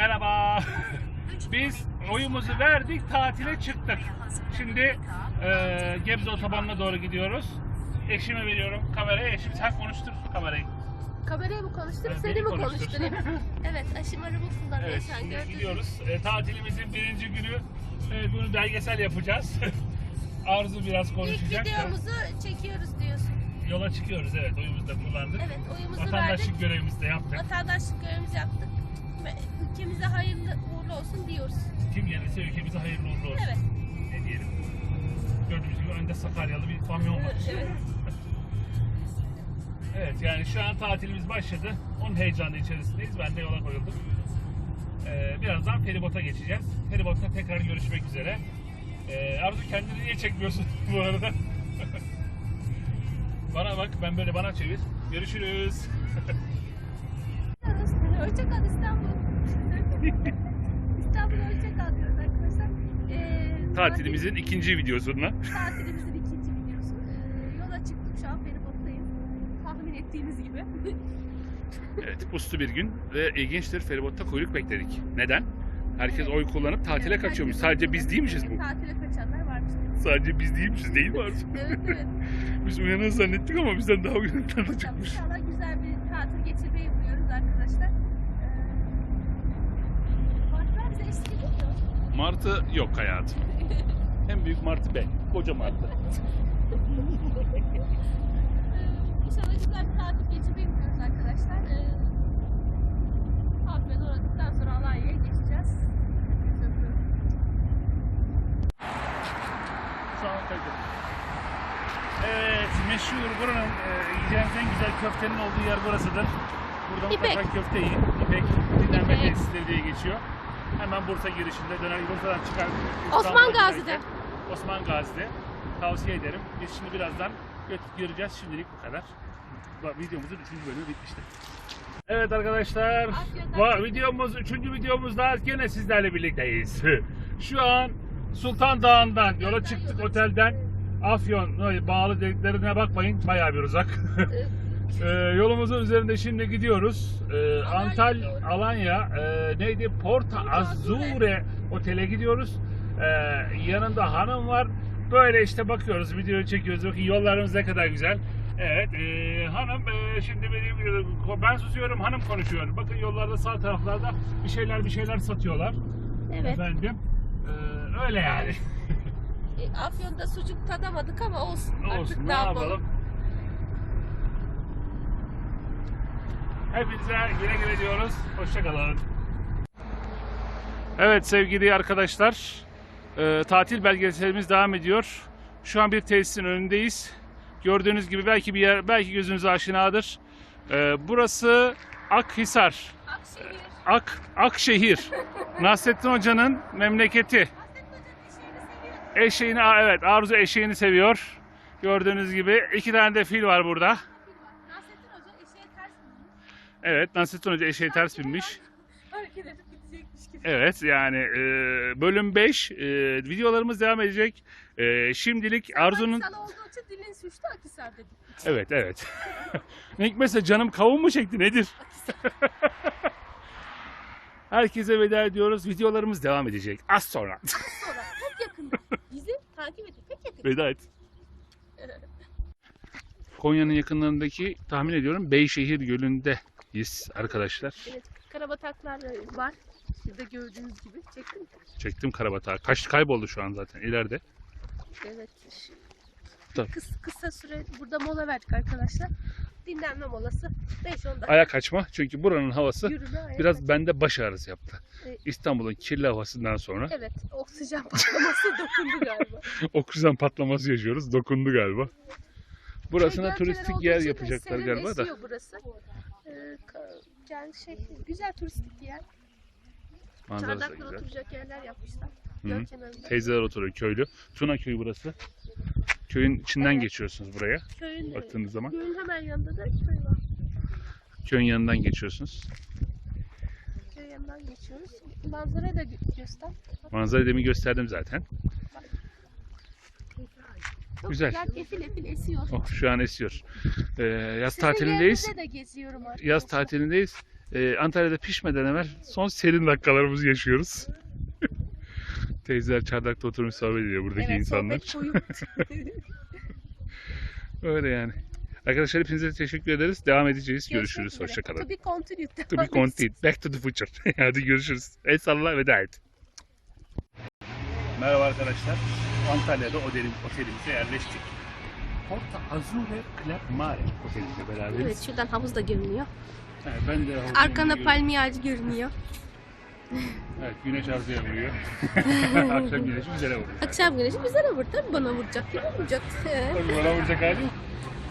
Merhaba. Biz oyumuzu verdik, tatile çıktık. Şimdi eee Gebze otobanına doğru gidiyoruz. Eşime veriyorum kamerayı. Eşim sen konuştur kamerayı. Kameraya mı konuşturayım, Ha, seni beni mi konuştur. konuşturayım? evet, aşım araba kullanıyor Evet, şu an şimdi gördüğünüz gidiyoruz. E, tatilimizin birinci günü. E, bunu belgesel yapacağız. Arzu biraz İlk konuşacak. videomuzu çekiyoruz diyorsun. Yola çıkıyoruz evet. Oyumuzu da kullandık. Evet, oyumuzu verdik. Vatandaşlık görevimizi de yaptık. Vatandaşlık görevimizi yaptık. Ve ülkemize hayırlı uğurlu olsun diyoruz. Kim gelirse ülkemize hayırlı uğurlu olsun. Evet. Ne diyelim. Gördüğünüz gibi önde Sakaryalı bir kamyon var. Evet. Evet yani şu an tatilimiz başladı. Onun heyecanı içerisindeyiz. Ben de yola koyuldum. Ee, birazdan feribota geçeceğiz. Feribotta tekrar görüşmek üzere. Ee, Arzu kendini niye çekmiyorsun bu arada? bana bak ben böyle bana çevir. Görüşürüz. Hoşça kal İstanbul. İstanbul hoşça kal diyoruz arkadaşlar. Ee, Tatilimizin ikinci videosuna. tatil- tatilimizin ikinci videosu. Ee, yola çıktım şu an feribottayım. Tahmin ettiğiniz gibi. Evet puslu bir gün ve ilginçtir feribotta kuyruk bekledik. Neden? Herkes oy kullanıp tatile Evet, kaçıyormuş. Sadece biz değilmişiz bu. Tatile kaçanlar varmış. Sadece biz değilmişiz değil mi? Evet evet. Biz uyanır zannettik ama bizden daha uyanıklar da çıkmış. İnşallah güzel bir tatil geçirmeyi umuyoruz arkadaşlar. Ee, Martlar bize eşlik ediyor mu? Martı yok hayatım. En büyük martı ben. Koca martı. Ee, İnşallah güzel bir tatil geçirmeyi umuyoruz arkadaşlar. Ee, Afyon uğradıktan sonra Alanya'ya geçeceğiz. Şu an kaydı. Evet, meşhur buranın e, yiyeceğiniz en güzel köftenin olduğu yer burasıdır. Burada İpek. mutlaka köfte yiyin. İpek dinlenme İpek. tesisleri diye geçiyor. Hemen Bursa girişinde döner Bursa'dan çıkar. Osman Gazi'de. Osman Gazi'de. Tavsiye ederim. Biz şimdi birazdan gö- göreceğiz. Şimdilik bu kadar. Videomuzun 3. bölümü bitmiştir. Evet arkadaşlar, Afyon'dan va- videomuz, üçüncü videomuzda gene sizlerle birlikteyiz. Şu an Sultan Dağı'ndan yola çıktık otelden. Afyon bağlı dediklerine bakmayın, bayağı bir uzak. Ee, yolumuzun üzerinde şimdi gidiyoruz. Ee, Antal, Alanya, e, neydi? Porta Azure otele gidiyoruz. Ee, yanında hanım var. Böyle işte bakıyoruz, videoyu çekiyoruz. Bakın yollarımız ne kadar güzel. Evet, e, hanım e, şimdi benim ben susuyorum, hanım konuşuyor. Bakın yollarda sağ taraflarda bir şeyler bir şeyler satıyorlar. Evet. Efendim, Ee, öyle yani. E, Afyon'da sucuk tadamadık ama olsun. Ne Artık olsun, ne yapalım? Hepinize güle güle diyoruz. Hoşçakalın. Evet sevgili arkadaşlar. e, tatil belgeselimiz devam ediyor. Şu an bir tesisin önündeyiz. Gördüğünüz gibi belki bir yer, belki gözünüze aşinadır. E, burası Akhisar. Akşehir. Ak, Akşehir. Nasrettin Hoca'nın memleketi. Eşeğini, aa, evet Arzu eşeğini seviyor. Gördüğünüz gibi iki tane de fil var burada. Nasrettin Hoca eşeğe ters binmiş. Evet Nasrettin Hoca eşeği ters binmiş. Hareket edip gidecekmiş gibi. Evet yani e, bölüm 5 videolarımız devam edecek. E, şimdilik Arzu'nun Akisar olduğu için dilin suçtu Akisar dedik. evet evet. hikmetse canım kavun mu çekti nedir? Herkese veda ediyoruz. Videolarımız devam edecek az sonra. Sonra çok yakında. Bizi takip edin. Pek yakın. veda et. Konya'nın yakınlarındaki tahmin ediyorum Beyşehir Gölü'ndeyiz arkadaşlar. Evet, karabataklar var. Şurada gördüğünüz gibi. Çektim. Çektim karabatağı. Kaç kayboldu şu an zaten ileride. Evet. Tabii. Kıs, kısa süre burada mola verdik arkadaşlar. Dinlenme molası. 5-10 dakika. Ayak açma çünkü buranın havası Yürüme biraz açma. bende baş ağrısı yaptı. Evet. İstanbul'un kirli havasından sonra Evet. Oksijen patlaması dokundu galiba. oksijen patlaması yaşıyoruz. Dokundu galiba. Burasına kenarı turistik yer yapacaklar galiba da. burası. Ee, yani şey güzel turistik yer. Manzarası da güzel. oturacak yerler yapmışlar. Hı. Göl kenarında. Teyzeler oturuyor köylü. Tuna köyü burası. Köyün içinden Evet. geçiyorsunuz buraya Köyün, baktığınız zaman. Gölün hemen yanında da köy var. Köyün yanından geçiyorsunuz. Köy yanından geçiyoruz. Manzara da gö- göster. Manzarayı demin gösterdim zaten. Çok Güzel. Efil efil esiyor. Oh şu an esiyor. Ee, yaz Sizin tatilindeyiz. yerinizde de geziyorum artık. Yaz tatilindeyiz. Ee, Antalya'da pişmeden evvel son serin dakikalarımızı yaşıyoruz. Teyzeler çardakta oturmuş sohbet ediyor buradaki evet, insanlar. sohbet. Öyle yani. Arkadaşlar hepinize teşekkür ederiz. Devam edeceğiz. Görüşürüz. Görüşmek üzere. Hoşçakalın. To be continued. To be continued. Back to the future. Hadi görüşürüz. El salla veda et. Merhaba arkadaşlar. Antalya'da otelim, otelimize yerleştik. Porta Azure Club Mare otelimizle beraberiz. Evet şuradan havuz da görünüyor. Evet, ben de havuzun Arkanda gibi- palmiye ağacı görünüyor. Evet güneş arzuya vuruyor. Akşam güneşi güzel vuruyor. Akşam güneşi güzel vurur tabii bana vuracak mi vuracak? Tabii bana vuracak hali yok.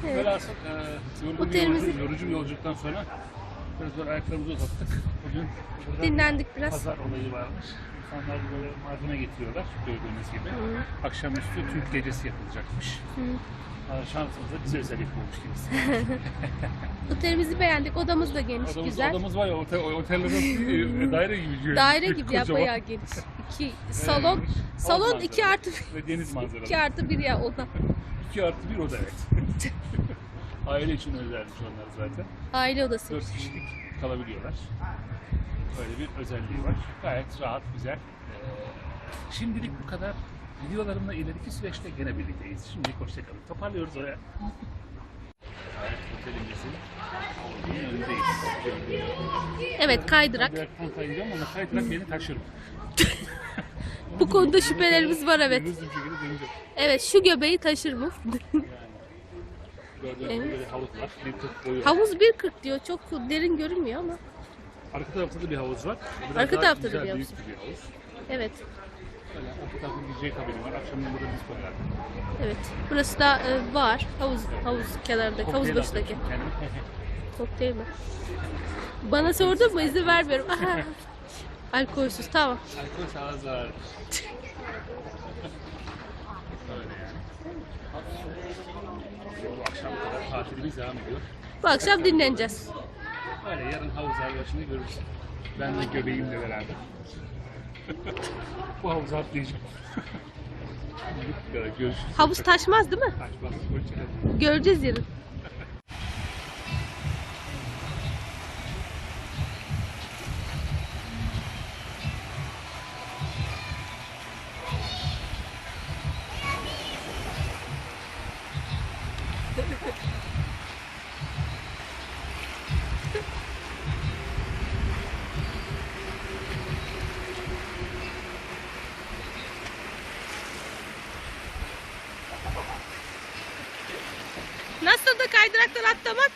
Evet. Velhasıl e, yorucu, Otelimizi- yorucu bir yolculuktan sonra biraz böyle ayaklarımızı uzattık. Bugün Dinlendik biraz. pazar olayı varmış. İnsanlar böyle malzeme getiriyorlar gördüğünüz gibi. Akşamüstü Türk gecesi yapılacakmış. Aa, Şansımıza bize özel yapılmış gibi. Otelimizi beğendik. Odamız da geniş, Odamız, güzel. odamız var ya otel, nasıl e, daire gibi. Daire gibi ya Kocaman. bayağı geniş. İki, salon, Evet, salon manzaralı. 2 artı Ve deniz manzaralı. 2 artı 1 ya oda. 2 artı 1 oda evet. Aile için özelmiş onlar zaten. Aile odası. 4 kişilik kalabiliyorlar. Böyle bir özelliği var. Gayet rahat, güzel. Ee, şimdilik bu kadar. Videolarımla ileriki süreçte gene birlikteyiz. Şimdilik hoşçakalın. Toparlıyoruz oraya. Evet, otelimizin önündeyiz. Evet kaydırak. Kaydıraktan kayacağım ama kaydırak beni taşır. Bu konuda şüphelerimiz var evet. Hızlı bir şekilde döneceğim. Evet şu göbeği taşır mı? Gördüğünüz Evet. böyle havuz var. Bir tık boyu var. Havuz 1.40 diyor. Çok derin görünmüyor ama. Arka tarafta da bir havuz var. Biraz Arka daha tarafta da güzel, bir büyük havuz. bir havuz. Evet. Böyle arka tarafta bir DJ kabini var. Akşamdan burada disco var. Evet. Burası da e, var. Havuz havuz kenarındaki, havuz Kokteyl başındaki. atıyorsun kendine. Kokteyl mi? Bana sordun mu izin vermiyorum. Aha. Alkolsüz tamam. Alkol sağız var. Öyle yani. Bu akşam kadar tatilimiz devam ediyor. Bu akşam dinleneceğiz. Öyle yarın havuzlar başında görürsün. Ben de göbeğimle beraber. Bu havuza atlayacağım. Bu kadar görüşürüz. Havuz taşmaz değil mi? Açmaz. Hoşçakalın. Göreceğiz yarın. Kaydıraktan atlamak?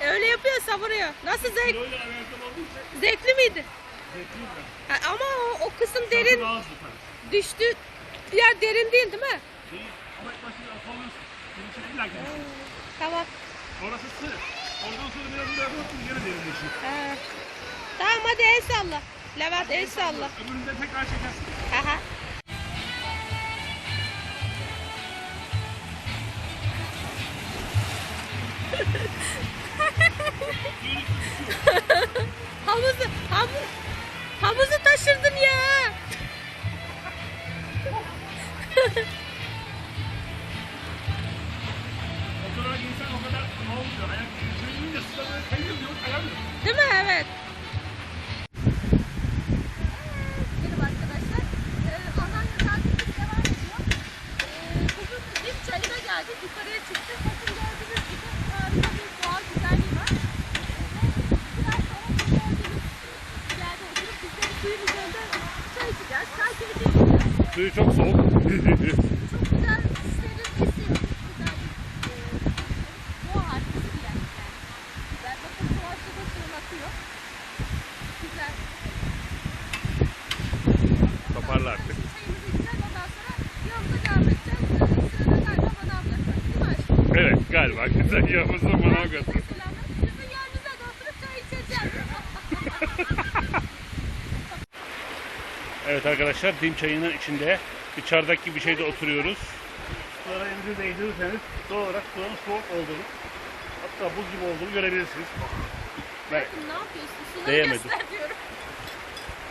Öyle yapıyor savuruyor. Nasıl zevk? Zevkli miydi? Ha, ama o, o kısım derin düştü. Yer derin değil değil mi? Değil. Ama başta atlamıyorsun. Ki düşün. Tamam. Orası sığ. Oradan sonra biraz daha yapıyorsun yine derinleşiyor. Ha. Tamam hadi el salla. Levent el salla. Öbüründe tekrar çekersin. Aha. Yanınıza da oturup çay içeceğiz. Evet arkadaşlar dim çayının içinde bir çardak gibi bir şeyde oturuyoruz. Sulara elinizi değdirirseniz doğal olarak suların soğuk olduğunu hatta buz gibi olduğunu görebilirsiniz. Evet. ne yapıyorsun? Suları Değemedim. göster diyorum.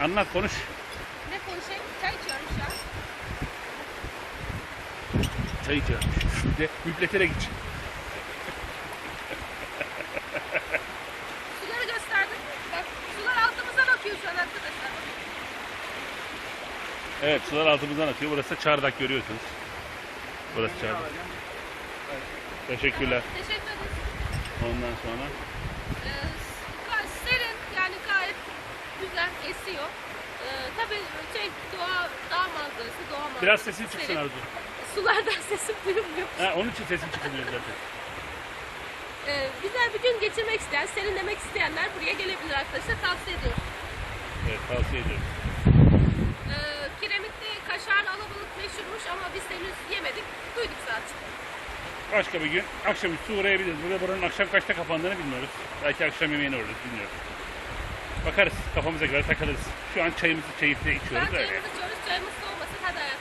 Anlat konuş. Ne konuşayım? Çay içiyorum şu an. Çay içiyorum. Bir de müpleterek. Evet sular altımızdan akıyor. Burası da çardak görüyorsunuz. Burası çardak. Teşekkürler. Teşekkür ederiz. Ondan sonra Ee, gayet serin yani gayet güzel esiyor. Ee, tabii şey doğa, dağ manzarası, doğa manzarası. biraz sesin çıksın serin. Arzu. Sulardan sesim duyulmuyor. Ha, onun için sesin çıkmıyor zaten. Ee, güzel bir gün geçirmek isteyen, serinlemek isteyenler buraya gelebilir arkadaşlar. Tavsiye ediyorum. Evet tavsiye ediyorum. Meşhurmuş ama biz henüz yemedik. Duyduk zaten. Başka bir gün akşamüstü uğrayabiliriz. Burada buranın akşam kaçta kapandığını bilmiyoruz. Belki akşam yemeğine uğrarız bilmiyoruz. Bakarız kafamıza göre takılırız. Şu an çayımızı keyifle içiyoruz öyle. çayımızı içiyoruz. Çayımız soğumasın. Hadi hayatım.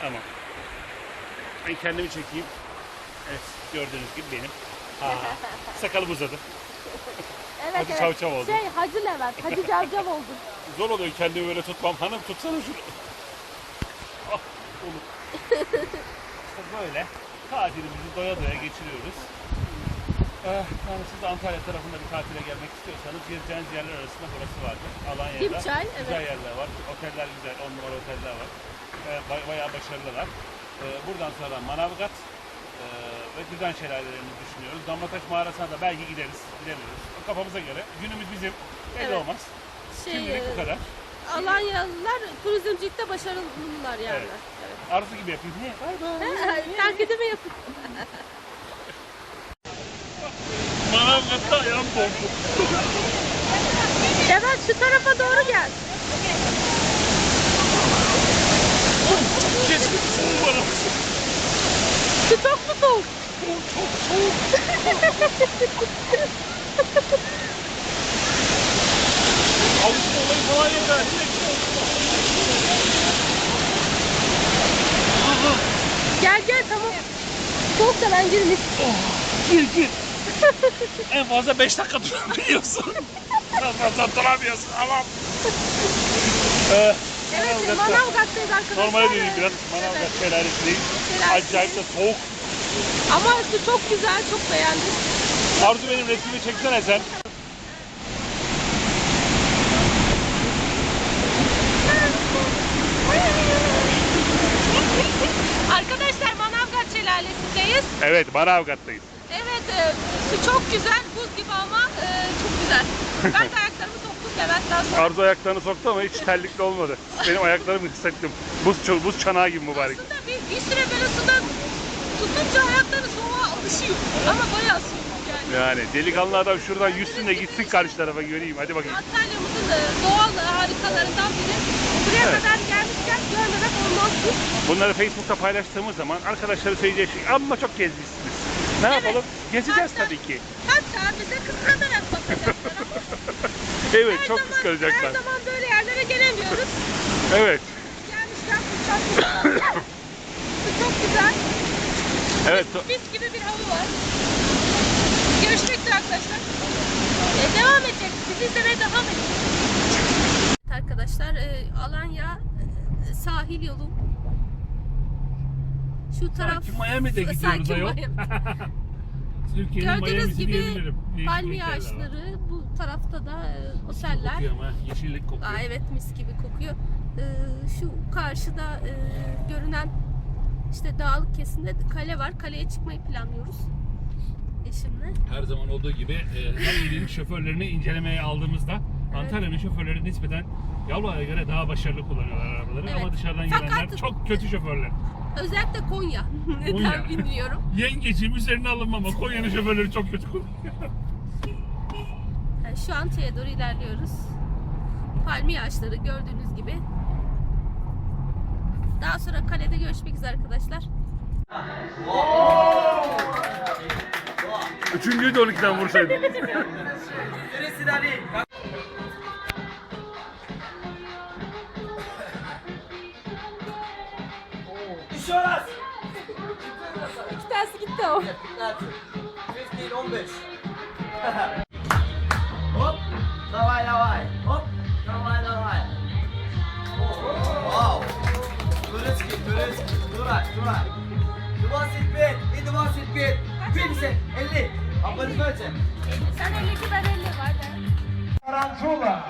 Tamam. Ben kendimi çekeyim. Evet gördüğünüz gibi benim. Ha, sakalım uzadı. Evet Hacı Çavçav oldu. Şey Hacı Levent, Hacı Cavcav oldu. Zor oluyor kendimi böyle tutmam. Hanım tutsana şunu. Olur. işte böyle tatilimizi doya doya geçiriyoruz. Eh, yani siz de Antalya tarafında bir tatile gelmek istiyorsanız gezeceğiniz yerler arasında burası vardır. Alanya'da güzel evet. yerler var. Oteller güzel, on numara oteller var. Eh, bay- bayağı başarılılar. Eh, buradan sonra Manavgat eh, ve Düden şelalelerini düşünüyoruz. Damlataş mağarasına da belki gideriz, gidemiyoruz. Kafamıza göre. Günümüz bizim. Belli Evet. olmaz. Şey, Şimdilik bu e, kadar. Alanyalılar turizmcilikte başarılılar yani. Evet. Arzu gibi yapayım. Bay. Taklidimi yapın. Manavgat'ta ayağım dondu. Levent şu tarafa doğru gel. Kesin soğuk bana. Su çok mu soğuk? Çok soğuk. Avrupa olayı falan yeter. Gel gel tamam. Soğuk da ben girmiş. Gir gir. en fazla 5 dakika durabiliyorsun. Daha fazla duramıyorsun. Tamam. Ee, Evet Manavgat'tayız arkadaşlar. Normale döneyim biraz. Evet. Manavgat şelalesindeyiz. Şelalesi. Acayip de soğuk. Ama su çok güzel, çok beğendim. Arzu benim resmimi çeksene sen. Arkadaşlar Manavgat Şelalesi'ndeyiz. Evet Manavgat'tayız. Evet, e, su çok güzel, buz gibi ama e, çok güzel. Ben de ayaklarımı soktum Levent'ten sonra. Arzu ayaklarını soktu ama hiç terlikli olmadı. Benim ayaklarımı hissettim. Buz, buz çanağı gibi mübarek. Aslında bir, bir süre böyle suda tutunca ayakları soğuğa alışıyor. Ama bayağı soğuk yani. Delikanlı adam şuradan yüzsün de gitsin karşı tarafa göreyim. Hadi bakayım. Antalya'mızın e, doğal harikalarından biri. Buraya Evet. kadar gelmişken görmemek olmazdı. Bunları Facebook'ta paylaştığımız zaman arkadaşları söyleyecek şey ama çok gezmişsiniz. Ne yapalım? Gezeceğiz Hatta- tabii ki. Hatta bize kıskanarak bakacaklar ama Evet her çok zaman, kıskanacaklar. Her zaman böyle yerlere gelemiyoruz. Evet. Gelmişken fırsat çok güzel. Evet. to- Mis gibi bir hava var. Görüşmek üzere arkadaşlar. Ee, devam edecek. Bizi izlemeye devam edin. Arkadaşlar e, Alanya e, sahil yolu. Şu taraf Sanki Miami'de gidiyoruz sanki ayol. Miami. Türkiye'nin Gördüğünüz Miami'si gibi diyebilirim. Değişik palmiye renkler var. ağaçları, bu tarafta da e, oteller. Kokuyor ama yeşillik kokuyor. Aa, evet mis gibi kokuyor. Ee, şu karşıda e, görünen işte dağlık kesimde kale var. Kaleye çıkmayı planlıyoruz eşimle. Her zaman olduğu gibi e, her ilin şoförlerini incelemeye aldığımızda Antalya'nın şoförleri nispeten Yavrulara göre daha başarılı kullanıyorlar arabaları Evet. ama dışarıdan Fakat- gelenler çok kötü şoförler. Özellikle Konya. Konya. Neden bilmiyorum. Yengeciğim üzerine alınma ama Konya'nın şoförleri çok kötü kullanıyor. Yani şu an şeye doğru ilerliyoruz. Palmiye ağaçları gördüğünüz gibi. Daha sonra kalede görüşmek üzere arkadaşlar. Üçüncüyü de 12'den vursaydım. Neresi Ali? Düşüyoruz. İki tanesi gitti o. 15, 15. Hop, davay davay. Hop, davay davay. Wow. Tureski, Tureski, Turak, Turak. Duvar sit bit, duvar sit bit. 50, 50. Ablanız kaç? Sen 52 ben 50 var da. Tarantula.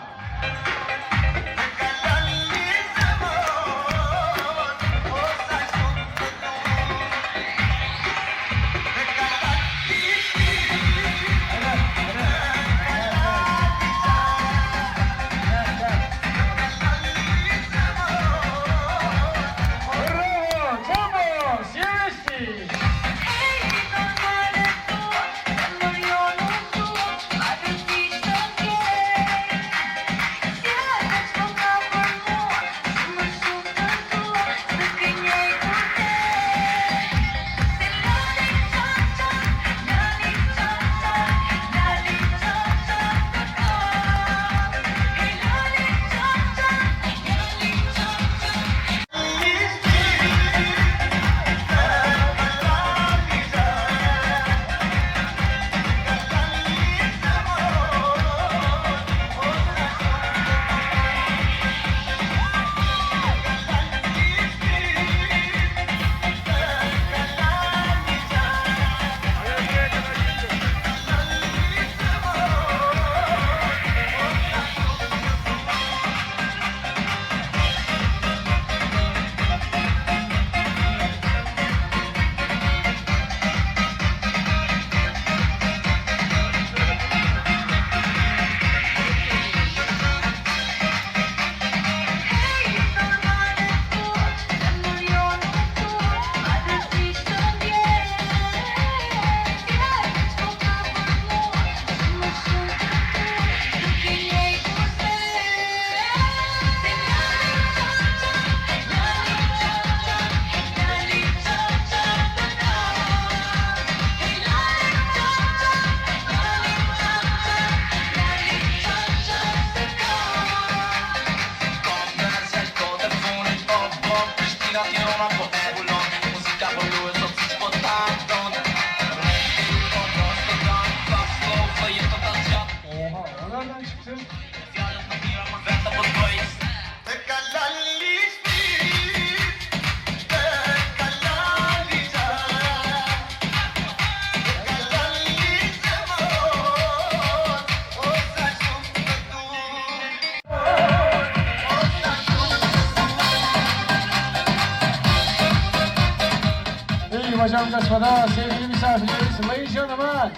And Gentlemen,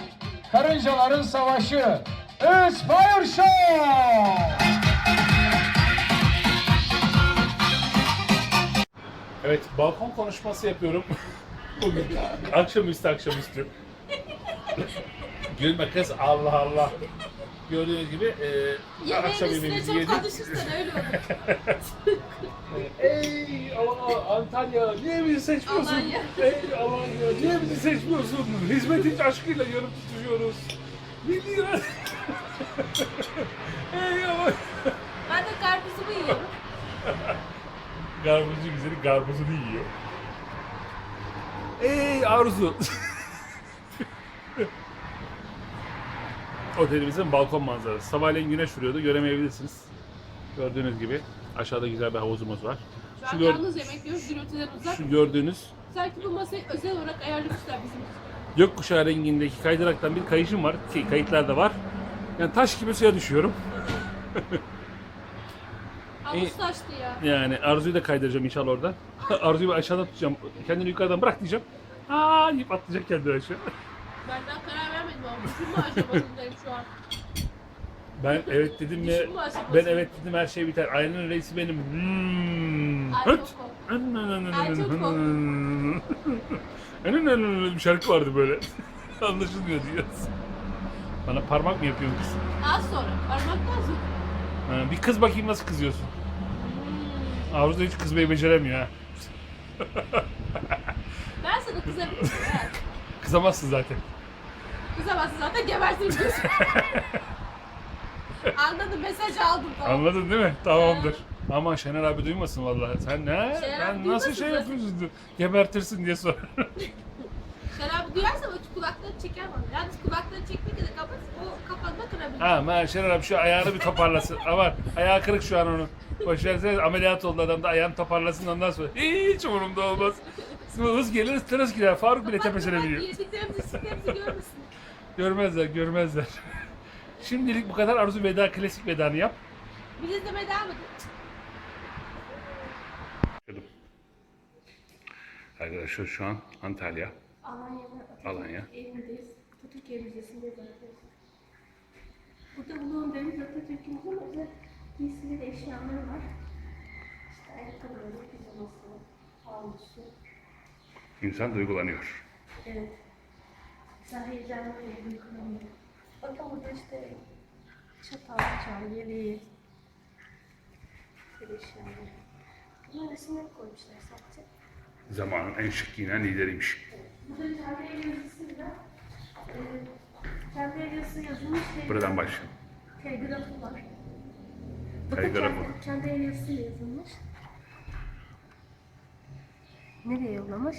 Karıncaların Savaşı, Inspire Show! Evet, balkon konuşması yapıyorum. Bugün akşamüstü akşamüstü. Gülme kız, Allah Allah. Gördüğünüz gibi e, Yemeğin akşam üstüne yemeğimizi çok yedik. konuşursan öyle olur. Ey Allah, Antalya, niye bizi seçmiyorsun? Alanya. Ey Alanya, niye bizi seçmiyorsun? Hizmetin aşkıyla yanıp tutuşuyoruz. Biliyor. Ey Alanya. Ben de karpuzumu yiyorum. Garbuzcu güzeli garbuzunu yiyor. Ey Arzu. Otelimizin balkon manzarası. Sabahleyin güneş vuruyordu, göremeyebilirsiniz. Gördüğünüz gibi aşağıda güzel bir havuzumuz var. Şu Şu, an gör- yalnız yemek yiyoruz. Gürültüden uzak. şu gördüğünüz Sanki bu masayı özel olarak ayarlamışlar bizim için. gökkuşağı rengindeki kaydıraktan bir kayışım var ki kayıtlar da var. Yani taş gibi suya düşüyorum. Havuz taştı ya. Yani Arzu'yu da kaydıracağım inşallah orada. Arzu'yu aşağıdan tutacağım. Kendini yukarıdan bırak diyeceğim. Aa deyip atlayacak kendini aşağı. Ben daha karar aşamasındayım şu an. Ben evet dedim mi? Düşünme. Ben evet dedim her şey biter. Aynen reisi benim. Hmm. Ay, çok kork- Ay, çok bir şarkı vardı böyle. Anlaşılmıyor diyor. Bana parmak mı yapıyorsun kız? Az sonra. Parmaktan sonra. Ha, bir kız bakayım nasıl kızıyorsun. Arzu da hiç kızmayı beceremiyor ha. Ben sana kızabilirim. Evet. Kızamazsın zaten. Kızamazsın zaten gebertirim diyorsun. Anladım mesajı aldım tamam. Anladın değil mi? Tamamdır. Ama Şener abi duymasın vallahi. Sen ne? Şener Ben abi nasıl duymasın şey zaten. yapıyorsun? Gebertirsin diye sor. Şarabı duyarsa o kulaklarını çeker bana. Yalnız kulaklarını çekmek de kapat o kapanma kırabilir. ha ben Şener abi şu ayağını bir toparlasın. Ama ayağı kırık şu an onun. Boş versene ameliyat oldu adam da ayağını toparlasın ondan sonra. Hiç umurumda olmaz. Hız gelir tırıs gider. Faruk bile tepesine biniyor. Yediklerimizi siklerimizi görmüşsün. Görmezler görmezler. Şimdilik bu kadar Arzu veda klasik vedanı yap. Bir izlemeye devam edin. Arkadaşlar şu an Antalya, Alanya'da Alanya. evindeyiz. Atatürk Müzesi'ndeyiz arkadaşlar. Burada bulunduğum deniz Atatürk'ümüzün özel giysileri, eşyaları var. İşte ayakkabıları, pijaması, havlusu. İnsan duygulanıyor. Evet. Güzel heyecanlı. Bakın burada işte çatal, bıçağı, yeleği. Böyle eşyaları. Bunların resimleri koymuşlar sadece. Zamanın en şık giyinen lideriymiş. Burada kendi el yazısıyla e, kendi el yazısı yazılmış ve Buradan başlayalım. telgrafı var. Telgrafı. kendi, kendi yazısıyla yazılmış. Nereye yollamış?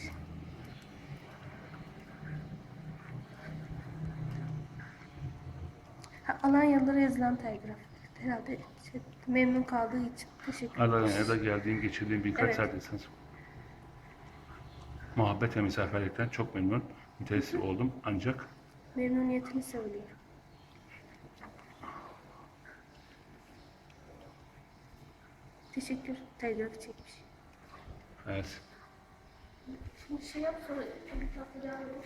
Ha, Alanyalılara yazılan telgraf. Herhalde şey, memnun kaldığı için teşekkür ederim. Alanya'da geldiğim, geçirdiğim birkaç Evet. saat insan. Muhabbet ve misafirlikten çok memnun, mütesir oldum ancak Memnuniyetini söylüyor. Teşekkür. Telgrafı çekmiş. evet, Şimdi şey yap sonra bir tatlı devam edelim.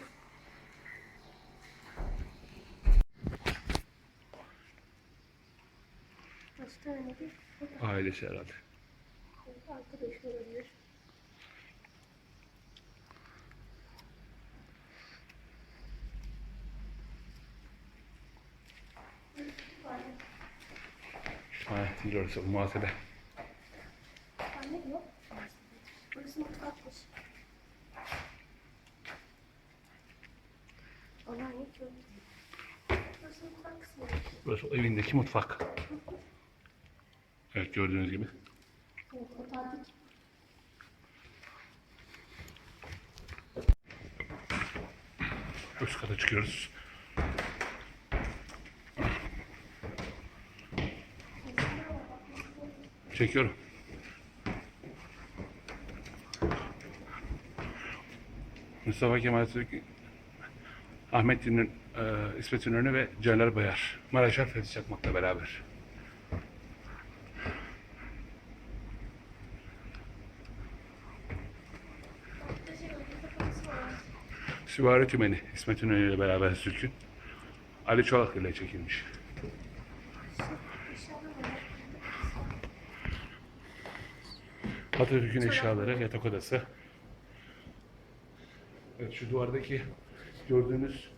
Bir ailesi herhalde. arkadaş olabilir. Ha, değil orası, muhasebe. Anne yok. Burası mutfakmış. Alanya köy. Burası mutfak kısmı. Burası evindeki mutfak. Evet, gördüğünüz gibi. Üst kata çıkıyoruz. Çekiyorum. Mustafa Kemal Atatürk, Ahmet İnönü, e, İsmet İnönü ve Caner Bayar. Maraşar Fethi Çakmak'la beraber. Burada şey, orada kapısı var. Süvari Tümeni İsmet İnönü ile beraber Türk'ün Ali Çolak ile çekilmiş. Atatürk'ün eşyaları, yatak odası. Evet, şu duvardaki gördüğünüz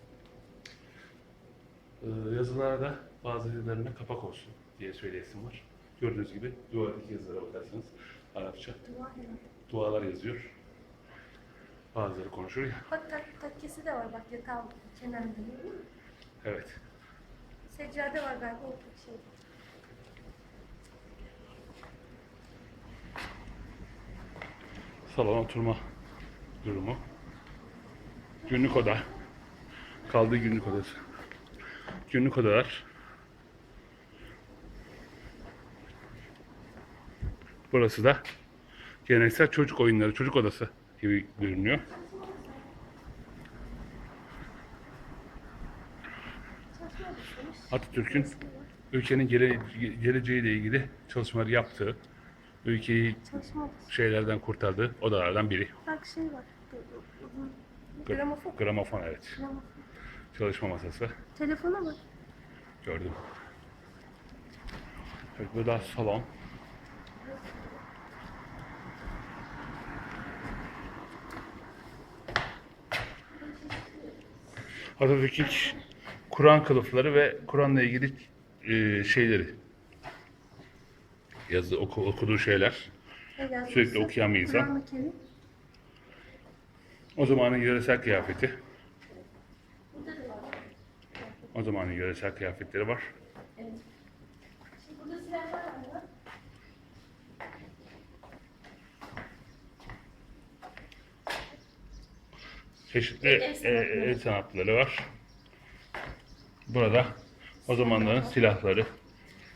e, yazılarda bazılarına kapak olsun diye söyleyesim var. Gördüğünüz gibi duvardaki yazılara bakarsanız Arapça dualar yazıyor. Bazıları konuşur ya. Bak tak, takkesi de var bak yatağın kenarında. Evet. Seccade var galiba o şey. Salon oturma durumu. Günlük oda. Kaldığı günlük odası. Günlük odalar. Burası da geleneksel çocuk oyunları, çocuk odası gibi görünüyor. Atatürk'ün ülkenin gele, geleceğiyle ilgili çalışmaları yaptığı, ülkeyi Çalışma odası. şeylerden kurtardığı odalardan biri. Bak şey var. Gramofon. Gramofon evet. Gramofon. Çalışma masası. Telefona bak. Gördüm. Evet, bu da salon. Atatürk'ün Kur'an kılıfları ve Kur'an'la ilgili e, şeyleri. Yazı oku, okuduğu şeyler. Yazmışsın? Sürekli okuyan bir insan. Kur'an-ı Kerim. O zamanın yöresel kıyafeti. Burada da var. O zamanın yöresel kıyafetleri var. Evet. Şimdi burada silahlar var. Çeşitli El e, sanatları. el sanatları var. Burada o zamanların silahları.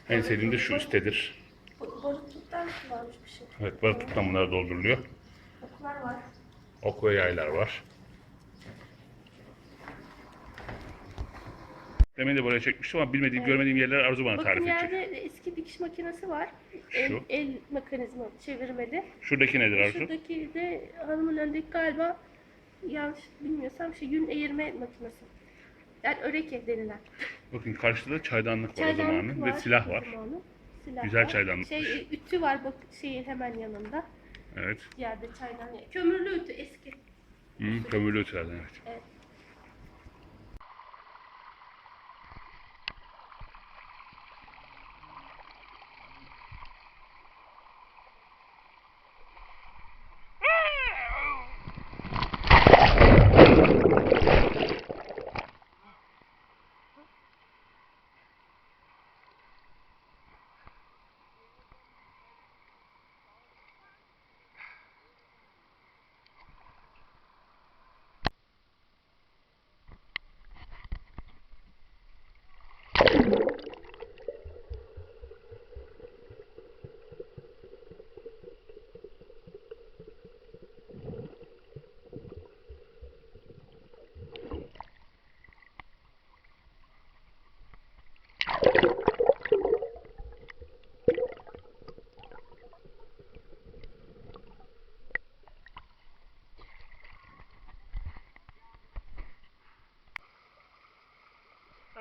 En sevdiğim de şu üsttedir. Barutluktan varmış bir şey. Evet, balıklıktan bunlar dolduruluyor. Oklar var. Ok ve yaylar var. Demin de buraya çekmiştim ama bilmediğim, görmediğim yerler Arzu bana tarif Bakın edecek. yerde eski dikiş makinesi var. El, Şu. el mekanizma çevirmeli. Şuradaki nedir Arzu? Şuradaki de hanımın önündeki galiba yanlış bilmiyorsam şey yün eğirme makinesi. Yani öreke denilen. Bakın karşıda da çaydanlık var o Çaydanlık zamanın ve silah var. Silah Güzel var. çaydanlıkmış. Şey, ütü var bak şeyin hemen yanında. Evet. Yerde çaydanlık. Kömürlü ütü eski. Hı, kömürlü ötelerden evet. Evet.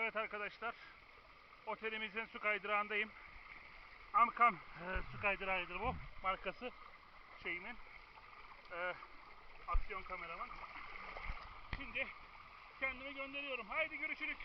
Evet arkadaşlar, otelimizin su kaydırağındayım. Amcam e, su kaydırağıdır bu, markası şeyinin. E, aksiyon kameraman. Şimdi kendimi gönderiyorum. Haydi görüşürüz.